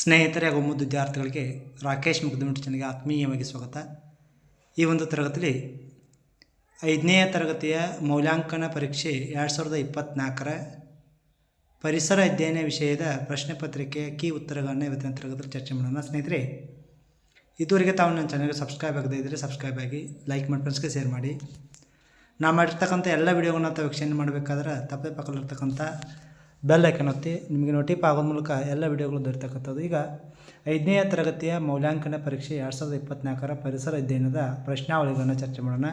ಸ್ನೇಹಿತರೆ ಹಾಗೂ ಮುದ್ದು ವಿದ್ಯಾರ್ಥಿಗಳಿಗೆ ರಾಕೇಶ್ ಮುಗ್ದಮಿಟ್ ಚೆನ್ನಾಗಿ ಆತ್ಮೀಯವಾಗಿ ಸ್ವಾಗತ. ಈ ಒಂದು ತರಗತಿಯಲ್ಲಿ ಐದನೇ ತರಗತಿಯ ಮೌಲ್ಯಾಂಕನ ಪರೀಕ್ಷೆ ಎರಡು ಸಾವಿರದ ಇಪ್ಪತ್ತ್ನಾಲ್ಕರ ಪರಿಸರ ಅಧ್ಯಯನ ವಿಷಯದ ಪ್ರಶ್ನೆ ಪತ್ರಿಕೆ ಕೀ ಉತ್ತರಗಳನ್ನು ಇವತ್ತಿನ ತರಗತಿಯಲ್ಲಿ ಚರ್ಚೆ ಮಾಡೋಣ. ಸ್ನೇಹಿತರೆ, ಇದುವರೆಗೆ ತಾವು ನನ್ನ ಚಾನಲ್ಗೆ ಸಬ್ಸ್ಕ್ರೈಬ್ ಆಗದೇ ಇದ್ದರೆ ಸಬ್ಸ್ಕ್ರೈಬ್ ಆಗಿ, ಲೈಕ್ ಮಾಡಿ ಫ್ರೆಂಡ್ಸ್ಗೆ ಶೇರ್ ಮಾಡಿ. ನಾ ಮಾಡಿರ್ತಕ್ಕಂಥ ಎಲ್ಲ ವಿಡಿಯೋಗಳನ್ನ ತಾವು ವೀಕ್ಷಣೆ ಮಾಡಬೇಕಾದ್ರೆ ತಪ್ಪೇ ಪಕ್ಕದಲ್ಲಿರ್ತಕ್ಕಂಥ ಬೆಲ್ ಐಕನ್ ಒತ್ತಿ, ನಿಮಗೆ ನೋಟಿಫ್ ಆಗೋದ್ ಮೂಲಕ ಎಲ್ಲ ವಿಡಿಯೋಗಳು ದೊರೆತಕ್ಕಂಥದ್ದು. ಈಗ ಐದನೇ ತರಗತಿಯ ಮೌಲ್ಯಾಂಕನ ಪರೀಕ್ಷೆ ಎರಡು ಸಾವಿರದ ಇಪ್ಪತ್ನಾಲ್ಕರ ಪರಿಸರ ಅಧ್ಯಯನದ ಪ್ರಶ್ನಾವಳಿಗಳನ್ನು ಚರ್ಚೆ ಮಾಡೋಣ.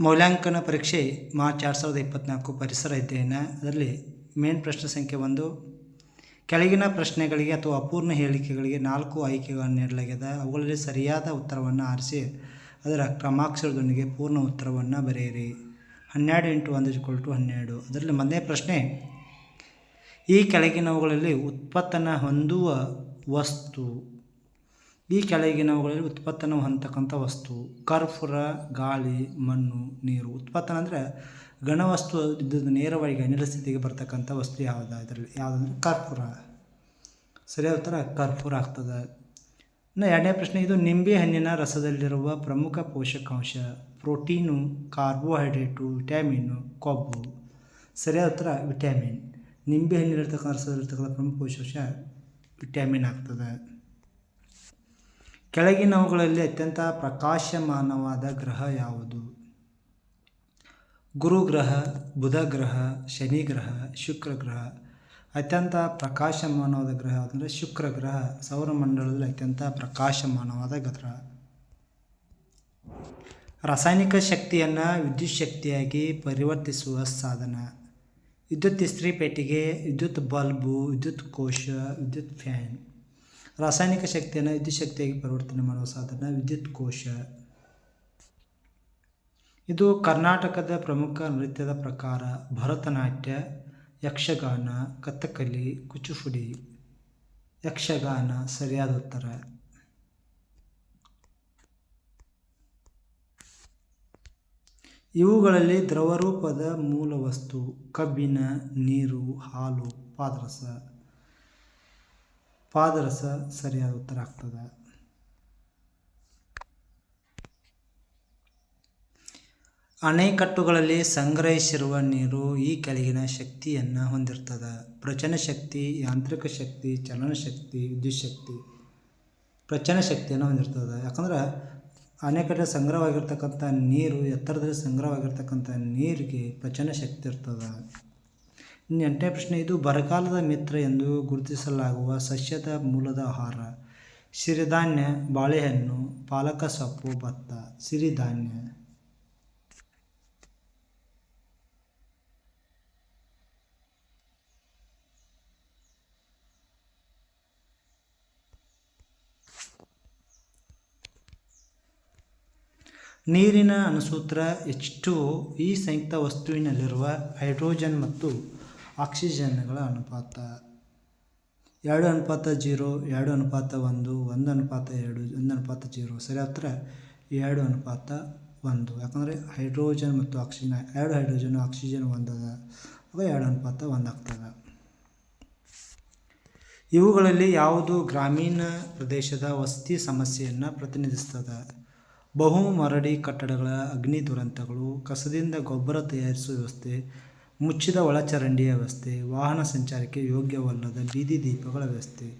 ಮೌಲ್ಯಾಂಕನ ಪರೀಕ್ಷೆ ಮಾರ್ಚ್ ಎರಡು ಸಾವಿರದ ಇಪ್ಪತ್ತ್ನಾಲ್ಕು ಪರಿಸರ ಅಧ್ಯಯನ. ಅದರಲ್ಲಿ ಮೇನ್ ಪ್ರಶ್ನೆ ಸಂಖ್ಯೆ ಒಂದು, ಕೆಳಗಿನ ಪ್ರಶ್ನೆಗಳಿಗೆ ಅಥವಾ ಅಪೂರ್ಣ ಹೇಳಿಕೆಗಳಿಗೆ ನಾಲ್ಕು ಆಯ್ಕೆಗಳನ್ನು ನೀಡಲಾಗಿದೆ. ಅವುಗಳಲ್ಲಿ ಸರಿಯಾದ ಉತ್ತರವನ್ನು ಆರಿಸಿ, ಅದರ ಕ್ರಮಾಕ್ಷರದೊಂದಿಗೆ ಪೂರ್ಣ ಉತ್ತರವನ್ನು ಬರೆಯಿರಿ. ಹನ್ನೆರಡು ಇಂಟು ಒಂದು ಇಕ್ವಲ್ ಟು ಹನ್ನೆರಡು. ಅದರಲ್ಲಿ ಮೊದಲನೇ ಪ್ರಶ್ನೆ, ಈ ಕೆಳಗಿನವುಗಳಲ್ಲಿ ಉತ್ಪತ್ತನ ಹೊಂದುವ ವಸ್ತು, ಈ ಕೆಳಗಿನವುಗಳಲ್ಲಿ ಉತ್ಪತ್ತನ ಹೊಂದತಕ್ಕಂಥ ವಸ್ತು, ಕರ್ಪೂರ, ಗಾಳಿ, ಮಣ್ಣು, ನೀರು. ಉತ್ಪತ್ತನ ಅಂದರೆ ಘನವಸ್ತು ಇದ್ದದ್ದು ನೇರವಾಗಿ ಅನಿಲ ಸ್ಥಿತಿಗೆ ಬರ್ತಕ್ಕಂಥ ವಸ್ತು ಯಾವುದು? ಇದರಲ್ಲಿ ಯಾವುದಂದ್ರೆ ಕರ್ಪೂರ. ಸರಿಯಾದ ಉತ್ತರ ಕರ್ಪೂರ ಆಗ್ತದೆ. ಇನ್ನು ಎರಡನೇ ಪ್ರಶ್ನೆ, ಇದು ನಿಂಬೆ ಹಣ್ಣಿನ ರಸದಲ್ಲಿರುವ ಪ್ರಮುಖ ಪೋಷಕಾಂಶ. ಪ್ರೋಟೀನು, ಕಾರ್ಬೋಹೈಡ್ರೇಟು ವಿಟ್ಯಾಮಿನ್ನು ಕೊಬ್ಬು, ಸರಿಯಾದ ಉತ್ತರ ವಿಟ್ಯಾಮಿನ್ ನಿಂಬೆ ಹಣ್ಣಿಲಿರ್ತಕ್ಕಂಥ ರಸದಲ್ಲಿರ್ತಕ್ಕಂಥ ಪ್ರಮುಖ ವಿಶೇಷ ವಿಟ್ಯಾಮಿನ್ ಆಗ್ತದೆ. ಕೆಳಗಿನವುಗಳಲ್ಲಿ ಅತ್ಯಂತ ಪ್ರಕಾಶಮಾನವಾದ ಗ್ರಹ ಯಾವುದು? ಗುರು ಗ್ರಹ, ಬುಧ ಗ್ರಹ, ಶನಿ ಗ್ರಹ, ಶುಕ್ರ ಗ್ರಹ. ಅತ್ಯಂತ ಪ್ರಕಾಶಮಾನವಾದ ಗ್ರಹ ಯಾವುದಂದರೆ ಶುಕ್ರ ಗ್ರಹ. ಸೌರಮಂಡಲದಲ್ಲಿ ಅತ್ಯಂತ ಪ್ರಕಾಶಮಾನವಾದ ಗ್ರಹ. ರಾಸಾಯನಿಕ ಶಕ್ತಿಯನ್ನು ವಿದ್ಯುತ್ ಶಕ್ತಿಯಾಗಿ ಪರಿವರ್ತಿಸುವ ಸಾಧನ. ವಿದ್ಯುತ್ ಇಸ್ತ್ರಿ ಪೆಟ್ಟಿಗೆ, ವಿದ್ಯುತ್ ಬಲ್ಬು, ವಿದ್ಯುತ್ ಕೋಶ, ವಿದ್ಯುತ್ ಫ್ಯಾನ್. ರಾಸಾಯನಿಕ ಶಕ್ತಿಯನ್ನು ವಿದ್ಯುತ್ ಶಕ್ತಿಯಾಗಿ ಪರಿವರ್ತನೆ ಮಾಡುವ ಸಾಧನ ವಿದ್ಯುತ್ ಕೋಶ. ಇದು ಕರ್ನಾಟಕದ ಪ್ರಮುಖ ನೃತ್ಯದ ಪ್ರಕಾರ ಭರತನಾಟ್ಯ, ಯಕ್ಷಗಾನ, ಕಥಕಲಿ ಕುಚುಪುಡಿ ಯಕ್ಷಗಾನ ಸರಿಯಾದ ಉತ್ತರ. ಇವುಗಳಲ್ಲಿ ದ್ರವರೂಪದ ಮೂಲ ವಸ್ತು ಕಬ್ಬಿನ, ನೀರು, ಹಾಲು, ಪಾದರಸ. ಪಾದರಸ ಸರಿಯಾದ ಉತ್ತರ ಆಗ್ತದೆ. ಅಣೆಕಟ್ಟುಗಳಲ್ಲಿ ಸಂಗ್ರಹಿಸಿರುವ ನೀರು ಈ ಕೆಳಗಿನ ಶಕ್ತಿಯನ್ನು ಹೊಂದಿರ್ತದೆ. ಪ್ರಚನ ಶಕ್ತಿ, ಯಾಂತ್ರಿಕ ಶಕ್ತಿ ಚಲನಶಕ್ತಿ ವಿದ್ಯುತ್ ಶಕ್ತಿ ಪ್ರಚನ ಶಕ್ತಿಯನ್ನು ಹೊಂದಿರ್ತದೆ. ಯಾಕಂದ್ರೆ ಅಣೆಕಟ್ಟೆ ಸಂಗ್ರಹವಾಗಿರ್ತಕ್ಕಂಥ ನೀರು, ಎತ್ತರದಲ್ಲಿ ಸಂಗ್ರಹವಾಗಿರ್ತಕ್ಕಂಥ ನೀರಿಗೆ ಪಚನ ಶಕ್ತಿ ಇರ್ತದೆ. ಇನ್ನು ಎಂಟನೇ ಪ್ರಶ್ನೆ, ಇದು ಬರಗಾಲದ ಮಿತ್ರ ಎಂದು ಗುರುತಿಸಲಾಗುವ ಸಸ್ಯದ ಮೂಲದ ಆಹಾರ. ಸಿರಿಧಾನ್ಯ, ಬಾಳೆಹಣ್ಣು, ಪಾಲಕ ಸೊಪ್ಪು, ಭತ್ತ. ಸಿರಿಧಾನ್ಯ. ನೀರಿನ ಅಣುಸೂತ್ರ ಎಚ್ ಟು ಈ ಸಂಯುಕ್ತ ವಸ್ತುವಿನಲ್ಲಿರುವ ಹೈಡ್ರೋಜನ್ ಮತ್ತು ಆಕ್ಸಿಜನ್ಗಳ ಅನುಪಾತ. ಎರಡು ಅನುಪಾತ ಜೀರೋ, ಎರಡು ಅನುಪಾತ ಒಂದು ಒಂದು ಅನುಪಾತ ಎರಡು, ಒಂದು ಅನುಪಾತ ಜೀರೋ. ಸರಿ, ಹತ್ರ ಎರಡು ಅನುಪಾತ ಒಂದು. ಯಾಕಂದರೆ ಹೈಡ್ರೋಜನ್ ಮತ್ತು ಆಕ್ಸಿಜನ್, ಎರಡು ಹೈಡ್ರೋಜನ್, ಆಕ್ಸಿಜನ್ ಒಂದದ ಆಗ ಎರಡು ಅನುಪಾತ ಒಂದಾಗ್ತದೆ ಇವುಗಳಲ್ಲಿ ಯಾವುದು ಗ್ರಾಮೀಣ ಪ್ರದೇಶದ ವಸತಿ ಸಮಸ್ಯೆಯನ್ನು ಪ್ರತಿನಿಧಿಸ್ತದೆ? ಬಹು ಮರಡಿ ಕಟ್ಟಡಗಳ ಅಗ್ನಿ ದುರಂತಗಳು, ಕಸದಿಂದ ಗೊಬ್ಬರ ತಯಾರಿಸುವ ವ್ಯವಸ್ಥೆ, ಮುಚ್ಚಿದ ಒಳಚರಂಡಿಯ ವ್ಯವಸ್ಥೆ, ವಾಹನ ಸಂಚಾರಕ್ಕೆ ಯೋಗ್ಯವಲ್ಲದ ಬೀದಿ ದೀಪಗಳ ವ್ಯವಸ್ಥೆ,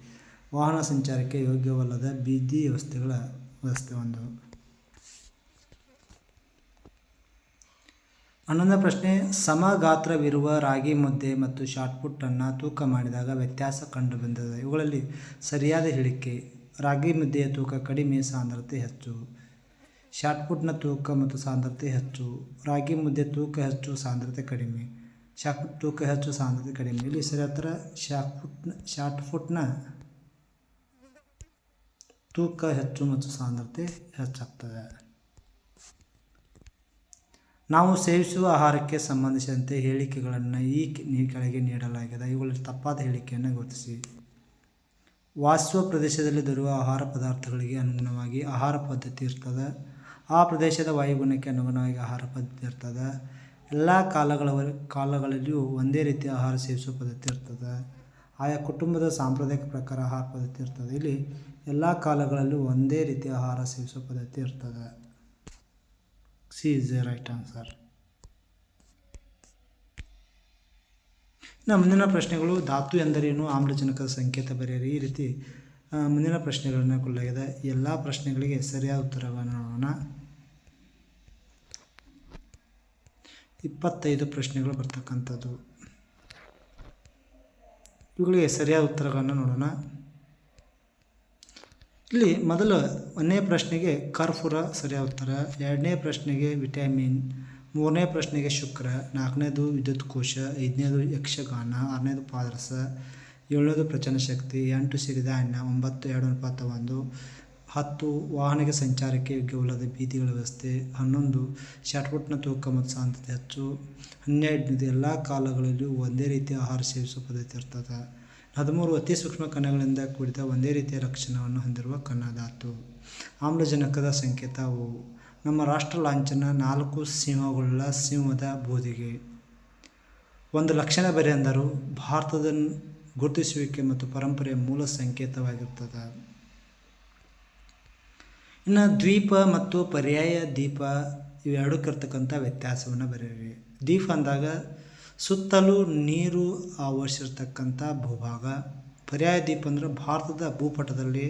ವಾಹನ ಸಂಚಾರಕ್ಕೆ ಯೋಗ್ಯವಲ್ಲದ ಬೀದಿ ವ್ಯವಸ್ಥೆಗಳ ವ್ಯವಸ್ಥೆ ಒಂದು. ಹನ್ನೊಂದನೇ ಪ್ರಶ್ನೆ, ಸಮಗಾತ್ರವಿರುವ ರಾಗಿ ಮುದ್ದೆ ಮತ್ತು ಶಾಟ್ಪುಟ್ಟನ್ನು ತೂಕ ಮಾಡಿದಾಗ ವ್ಯತ್ಯಾಸ ಕಂಡುಬಂದಿದೆ? ಇವುಗಳಲ್ಲಿ ಸರಿಯಾದ ಹೇಳಿಕೆ, ರಾಗಿ ಮುದ್ದೆಯ ತೂಕ ಕಡಿಮೆ ಸಾಂದ್ರತೆ ಹೆಚ್ಚು. ಶಾಟ್ಪುಟ್ನ ತೂಕ ಮತ್ತು ಸಾಂದ್ರತೆ ಹೆಚ್ಚು, ರಾಗಿ ಮುದ್ದೆ ತೂಕ ಹೆಚ್ಚು, ಸಾಂದ್ರತೆ ಕಡಿಮೆ. ಶಾಟ್ಪುಟ್ ತೂಕ ಹೆಚ್ಚು, ಸಾಂದ್ರತೆ ಕಡಿಮೆ. ಇಲ್ಲಿ ಸರಿ ಹತ್ರ ಶಾಟ್ಪುಟ್ನ ಶಾರ್ಟ್ಪುಟ್ನ ತೂಕ ಹೆಚ್ಚು ಮತ್ತು ಸಾಂದ್ರತೆ ಹೆಚ್ಚಾಗ್ತದೆ. ನಾವು ಸೇವಿಸುವ ಆಹಾರಕ್ಕೆ ಸಂಬಂಧಿಸಿದಂತೆ ಹೇಳಿಕೆಗಳನ್ನು ಈ ಈ ಕೆಳಗೆ ನೀಡಲಾಗಿದೆ. ಇವುಗಳಲ್ಲಿ ತಪ್ಪಾದ ಹೇಳಿಕೆಯನ್ನು ಗುರುತಿಸಿ. ವಾಸುವ ಪ್ರದೇಶದಲ್ಲಿ ದೊರೆಯುವ ಆಹಾರ ಪದಾರ್ಥಗಳಿಗೆ ಅನುಗುಣವಾಗಿ ಆಹಾರ ಪದ್ಧತಿ ಇರ್ತದೆ. ಆ ಪ್ರದೇಶದ ವಾಯುಗುಣಕ್ಕೆ ಅನುಗುಣವಾಗಿ ಆಹಾರ ಪದ್ಧತಿ ಇರ್ತದೆ. ಎಲ್ಲ ಕಾಲಗಳ ಕಾಲಗಳಲ್ಲಿಯೂ ಒಂದೇ ರೀತಿಯ ಆಹಾರ ಸೇವಿಸುವ ಪದ್ಧತಿ ಇರ್ತದೆ. ಆಯಾ ಕುಟುಂಬದ ಸಾಂಪ್ರದಾಯಿಕ ಪ್ರಕಾರ ಆಹಾರ ಪದ್ಧತಿ ಇರ್ತದೆ. ಇಲ್ಲಿ ಎಲ್ಲ ಕಾಲಗಳಲ್ಲೂ ಒಂದೇ ರೀತಿಯ ಆಹಾರ ಸೇವಿಸುವ ಪದ್ಧತಿ ಇರ್ತದೆ. C is a right answer. ಇನ್ನು ಮುಂದಿನ ಪ್ರಶ್ನೆಗಳು, ಧಾತು ಎಂದರೇನು? ಆಮ್ಲಜನಕದ ಸಂಕೇತ ಬರೆಯಿರಿ ಈ ರೀತಿ ಮುಂದಿನ ಪ್ರಶ್ನೆಗಳನ್ನು ಕೊಡಲಾಗಿದೆ. ಎಲ್ಲ ಪ್ರಶ್ನೆಗಳಿಗೆ ಸರಿಯಾದ ಉತ್ತರವನ್ನು ನೋಡೋಣ. ಇಪ್ಪತ್ತೈದು ಪ್ರಶ್ನೆಗಳು ಬರ್ತಕ್ಕಂಥದ್ದು. ಇವುಗಳಿಗೆ ಸರಿಯಾದ ಉತ್ತರಗಳನ್ನು ನೋಡೋಣ. ಇಲ್ಲಿ ಮೊದಲು ಒಂದನೇ ಪ್ರಶ್ನೆಗೆ ಕರ್ಫುರ ಸರಿಯಾದ ಉತ್ತರ. ಎರಡನೇ ಪ್ರಶ್ನೆಗೆ ವಿಟಮಿನ್. ಮೂರನೇ ಪ್ರಶ್ನೆಗೆ ಶುಕ್ರ. ನಾಲ್ಕನೇದು ವಿದ್ಯುತ್ ಕೋಶ. ಐದನೇದು ಯಕ್ಷಗಾನ. ಆರನೇದು ಪಾದರಸ. ಏಳನೇದು ಪ್ರಚನ ಶಕ್ತಿ, ಎಂಟು ಸಿರಿಧಾನ್ಯ ಒಂಬತ್ತು, ಎರಡು ಅನುಪಾತ ಒಂದು, ಹತ್ತು, ವಾಹನಕ್ಕೆ ಸಂಚಾರಕ್ಕೆ ಯೋಗ್ಯವಲ್ಲದ ಬೀದಿಗಳ ವ್ಯವಸ್ಥೆ, ಹನ್ನೊಂದು, ಶಾಟ್ಪುಟ್ನ ತೂಕ ಮತ್ತು ಸಾಂದ್ರತೆ ಹೆಚ್ಚು, ಹನ್ನೆರಡನೇದು ಎಲ್ಲ ಕಾಲಗಳಲ್ಲೂ ಒಂದೇ ರೀತಿಯ ಆಹಾರ ಸೇವಿಸುವ ಪದ್ಧತಿ ಇರ್ತದೆ. ಹದಿಮೂರು ಅತಿ ಸೂಕ್ಷ್ಮ ಕಣಗಳಿಂದ ಕೂಡಿದ ಒಂದೇ ರೀತಿಯ ರಕ್ಷಣವನ್ನು ಹೊಂದಿರುವ ಕಣಧಾತು ಆಮ್ಲಜನಕದ ಸಂಕೇತ ಅವು ನಮ್ಮ ರಾಷ್ಟ್ರ ಲಾಂಛನ ನಾಲ್ಕು ಸಿಂಹಗಳ ಸಿಂಹದ ಬೂದಿಗೆ. ಒಂದು ಲಕ್ಷಣ ಬರೆ ಅಂದರು ಭಾರತದ ಗುರುತಿಸುವಿಕೆ ಮತ್ತು ಪರಂಪರೆಯ ಮೂಲ ಸಂಕೇತವಾಗಿರ್ತದೆ ಇನ್ನು ದ್ವೀಪ ಮತ್ತು ಪರ್ಯಾಯ ದೀಪ ಇವೆರಡಕ್ಕಿರ್ತಕ್ಕಂಥ ವ್ಯತ್ಯಾಸವನ್ನು ಬರೆಯಿರಿ ದ್ವೀಪ ಅಂದಾಗ ಸುತ್ತಲೂ ನೀರು ಆವರಿಸಿರ್ತಕ್ಕಂಥ ಭೂಭಾಗ. ಪರ್ಯಾಯ ದ್ವೀಪ ಅಂದರೆ ಭಾರತದ ಭೂಪಟದಲ್ಲಿ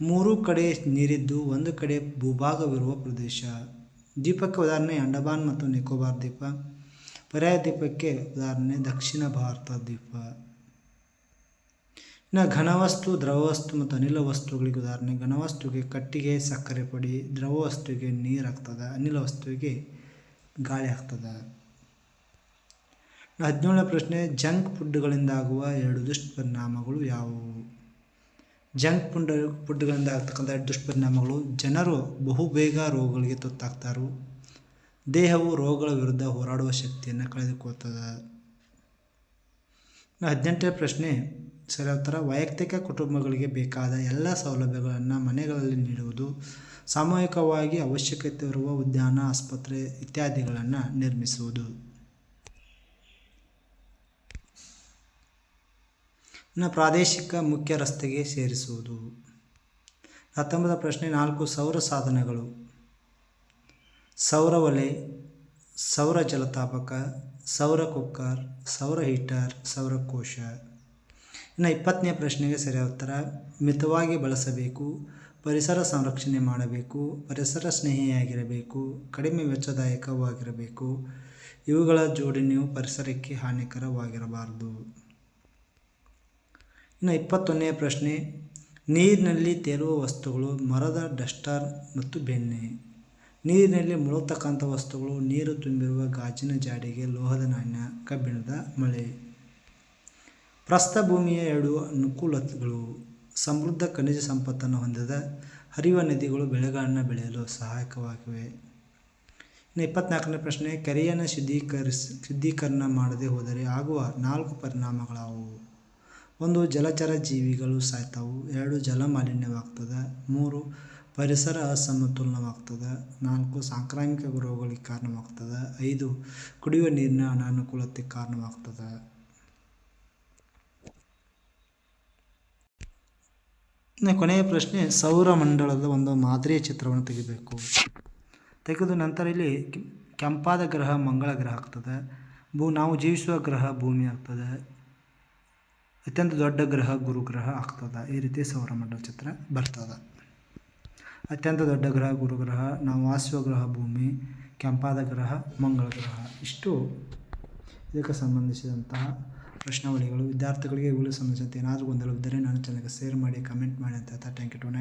ಮೂರು ಕಡೆ ನೀರಿದ್ದು ಒಂದು ಕಡೆ ಭೂಭಾಗವಿರುವ ಪ್ರದೇಶ. ದ್ವೀಪಕ್ಕೆ ಉದಾಹರಣೆ ಅಂಡಮಾನ್ ಮತ್ತು ನಿಕೋಬಾರ್ ದ್ವೀಪ ಪರ್ಯಾಯ ದ್ವೀಪಕ್ಕೆ ಉದಾಹರಣೆ ದಕ್ಷಿಣ ಭಾರತ ದ್ವೀಪ ಇನ್ನು ಘನವಸ್ತು, ದ್ರವವಸ್ತು ಮತ್ತು ಅನಿಲ ವಸ್ತುಗಳಿಗೆ ಉದಾಹರಣೆ. ಘನವಸ್ತುವಿಗೆ ಕಟ್ಟಿಗೆ, ಸಕ್ಕರೆ ಪುಡಿ ದ್ರವ ವಸ್ತುವಿಗೆ ನೀರು ಆಗ್ತದೆ, ಅನಿಲ ವಸ್ತುವಿಗೆ ಗಾಳಿ ಆಗ್ತದೆ. ಹದಿನೇಳನೇ ಪ್ರಶ್ನೆ, ಜಂಕ್ ಫುಡ್ಗಳಿಂದಾಗುವ ಎರಡು ದುಷ್ಪರಿಣಾಮಗಳು ಯಾವುವು? ಜಂಕ್ ಫುಡ್ ಫುಡ್ಗಳಿಂದ ಆಗ್ತಕ್ಕಂಥ ದುಷ್ಪರಿಣಾಮಗಳು, ಜನರು ಬಹುಬೇಗ ರೋಗಗಳಿಗೆ ತುತ್ತಾಗ್ತಾರು. ದೇಹವು ರೋಗಗಳ ವಿರುದ್ಧ ಹೋರಾಡುವ ಶಕ್ತಿಯನ್ನು ಕಳೆದುಕೊಳ್ತದೆ. ಹದಿನೆಂಟನೇ ಪ್ರಶ್ನೆ ಉತ್ತರ ವೈಯಕ್ತಿಕ ಕುಟುಂಬಗಳಿಗೆ ಬೇಕಾದ ಎಲ್ಲ ಸೌಲಭ್ಯಗಳನ್ನು ಮನೆಗಳಲ್ಲಿ ನೀಡುವುದು, ಸಾಮೂಹಿಕವಾಗಿ ಅವಶ್ಯಕತೆ ಇರುವ ಉದ್ಯಾನ, ಆಸ್ಪತ್ರೆ ಇತ್ಯಾದಿಗಳನ್ನು ನಿರ್ಮಿಸುವುದು. ಇನ್ನು ಪ್ರಾದೇಶಿಕ ಮುಖ್ಯ ರಸ್ತೆಗೆ ಸೇರಿಸುವುದು. ಹತ್ತೊಂಬತ್ತು ಪ್ರಶ್ನೆ, ನಾಲ್ಕು ಸೌರ ಸಾಧನಗಳು. ಸೌರ ಒಲೆ, ಸೌರ ಜಲತಾಪಕ, ಸೌರ ಕುಕ್ಕರ್, ಸೌರ ಹೀಟರ್, ಸೌರ ಕೋಶ. ಇನ್ನು ಇಪ್ಪತ್ತನೇ ಪ್ರಶ್ನೆಗೆ ಸರಿಯಾದ ಉತ್ತರ, ಮಿತವಾಗಿ ಬಳಸಬೇಕು, ಪರಿಸರ ಸಂರಕ್ಷಣೆ ಮಾಡಬೇಕು, ಪರಿಸರ ಸ್ನೇಹಿಯಾಗಿರಬೇಕು, ಕಡಿಮೆ ವೆಚ್ಚದಾಯಕವಾಗಿರಬೇಕು, ಇವುಗಳ ಜೋಡಣೆಯು ಪರಿಸರಕ್ಕೆ ಹಾನಿಕರವಾಗಿರಬಾರದು. ಇನ್ನು ಇಪ್ಪತ್ತೊಂದನೇ ಪ್ರಶ್ನೆ, ನೀರಿನಲ್ಲಿ ತೇಲುವ ವಸ್ತುಗಳು ಮರದ ಡಸ್ಟರ್ ಮತ್ತು ಬೆಣ್ಣೆ. ನೀರಿನಲ್ಲಿ ಮುಳುಗತಕ್ಕಂಥ ವಸ್ತುಗಳು ನೀರು ತುಂಬಿರುವ ಗಾಜಿನ ಜಾಡಿಗೆ ಲೋಹದ ನಾಣ್ಯ, ಕಬ್ಬಿಣದ ಮಳೆ. ಪ್ರಸ್ಥಭೂಮಿಯ ಎರಡು ಅನುಕೂಲತೆಗಳು ಸಮೃದ್ಧ ಖನಿಜ ಸಂಪತ್ತನ್ನು ಹೊಂದಿದ ಹರಿಯುವ ನದಿಗಳು ಬೆಳೆಗಳನ್ನು ಬೆಳೆಯಲು ಸಹಾಯಕವಾಗಿವೆ. ಇನ್ನು ಇಪ್ಪತ್ನಾಲ್ಕನೇ ಪ್ರಶ್ನೆ, ಕೆರೆಯನ್ನು ಶುದ್ಧೀಕರಿಸಿ, ಶುದ್ಧೀಕರಣ ಮಾಡದೆ ಹೋದರೆ ಆಗುವ ನಾಲ್ಕು ಪರಿಣಾಮಗಳಾವುವು ಒಂದು, ಜಲಚರ ಜೀವಿಗಳು ಸಾಯ್ತಾವು. ಎರಡು, ಜಲ ಮಾಲಿನ್ಯವಾಗ್ತದೆ. ಮೂರು, ಪರಿಸರ ಅಸಮತೋಲನವಾಗ್ತದೆ. ನಾಲ್ಕು, ಸಾಂಕ್ರಾಮಿಕ ರೋಗಗಳಿಗೆ ಕಾರಣವಾಗ್ತದೆ. ಐದು, ಕುಡಿಯುವ ನೀರಿನ ಅನಾನುಕೂಲತೆ ಕಾರಣವಾಗ್ತದೆ. ಇನ್ನು ಕೊನೆಯ ಪ್ರಶ್ನೆ ಸೌರಮಂಡಲದ ಒಂದು ಮಾದರಿಯ ಚಿತ್ರವನ್ನು ತೆಗಿಬೇಕು. ತೆಗೆದ ನಂತರ ಇಲ್ಲಿ ಕೆಂಪಾದ ಗ್ರಹ ಮಂಗಳ ಗ್ರಹ ಆಗ್ತದೆ. ಭೂ, ನಾವು ಜೀವಿಸುವ ಗ್ರಹ ಭೂಮಿ ಆಗ್ತದೆ. ಅತ್ಯಂತ ದೊಡ್ಡ ಗ್ರಹ ಗುರುಗ್ರಹ ಆಗ್ತದೆ. ಈ ರೀತಿ ಸೌರಮಂಡಲ ಚಿತ್ರ ಬರ್ತದೆ. ಅತ್ಯಂತ ದೊಡ್ಡ ಗ್ರಹ ಗುರುಗ್ರಹ ನಾವು ವಾಸುವ ಗ್ರಹ ಭೂಮಿ, ಕೆಂಪಾದ ಗ್ರಹ ಮಂಗಳ ಗ್ರಹ. ಇಷ್ಟು ಇದಕ್ಕೆ ಸಂಬಂಧಿಸಿದಂತಹ ಪ್ರಶ್ನಾವಳಿಗಳು ವಿದ್ಯಾರ್ಥಿಗಳಿಗೆ ಇವುಗಳಿಗೆ ಸಂಬಂಧಿಸಿದಂತೆ ಏನಾದರೂ ಗೊಂದಲವಿದ್ದರೆ ನನ್ನ ಚಾನಲ್ಗೆ ಶೇರ್ ಮಾಡಿ, ಕಮೆಂಟ್ ಮಾಡಿ ಅಂತ ಥ್ಯಾಂಕ್ ಯು, ಟು ಆಲ್